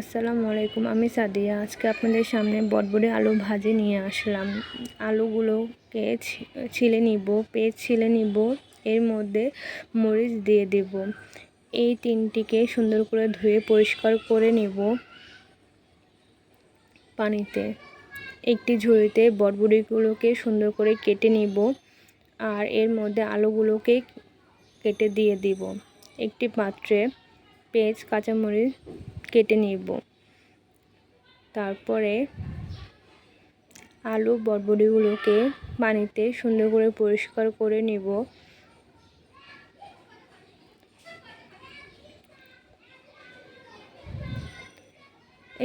আসসালামু আলাইকুম, আমি সাদিয়া। আজকে আপনাদের সামনে বটবড়ি আলু ভাজি নিয়ে আসলাম। আলুগুলোকে ছিলে নিব, পেঁয়াজ ছিলে নিব, এর মধ্যে মরিচ দিয়ে দেব। এই তিনটিকে সুন্দর করে ধুয়ে পরিষ্কার করে নিব পানিতে। একটি ঝুড়িতে বটবড়িগুলোকে সুন্দর করে কেটে নিব আর এর মধ্যে আলুগুলোকে কেটে দিয়ে দিব। একটি পাত্রে পেঁয়াজ, কাঁচামরিচ কেটে নিব। তারপরে আলু বটবটিগুলোকে পানিতে সুন্দর করে পরিষ্কার করে নিব।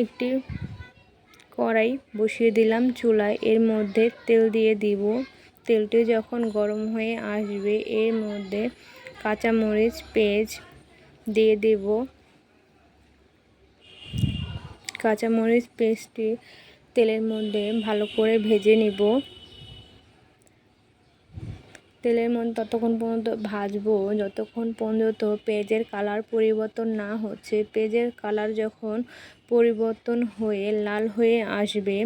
একটি কড়াই বসিয়ে দিলাম চুলায়, এর মধ্যে তেল দিয়ে দিব। তেলটি যখন গরম হয়ে আসবে, এর মধ্যে কাঁচামরিচ, পেঁয়াজ দিয়ে দেব। কাঁচামরিচ পেস্টটি তেলের মধ্যে ভালো করে ভেজে নিব। তেলের মধ্যে ততক্ষণ পর্যন্ত ভাজবো। যতক্ষণ পর্যন্ত পেঁয়াজের কালার পরিবর্তন না হচ্ছে, পেঁয়াজের কালার যখন পরিবর্তন হয়ে লাল হয়ে আসবে,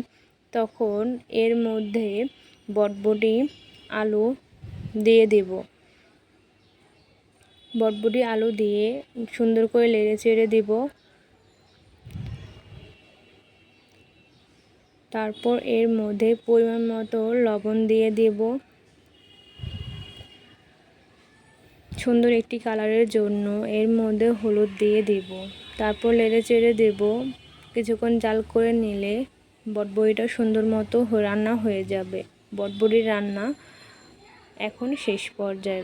তখন এর মধ্যে বটবটি, আলু দিয়ে দেব। বটবটি, আলু দিয়ে সুন্দর করে লেড়ে চেড়ে দেব। তারপর এর মধ্যে পরিমাণ মতো লবণ দিয়ে দেব। সুন্দর একটি কালারের জন্য এর মধ্যে হলুদ দিয়ে দেব। তারপর লেড়ে চেড়ে দেব। কিছুক্ষণ জাল করে নিলে বটবড়িটা সুন্দর মতো রান্না হয়ে যাবে। বটবড়ির রান্না এখন শেষ পর্যায়ে।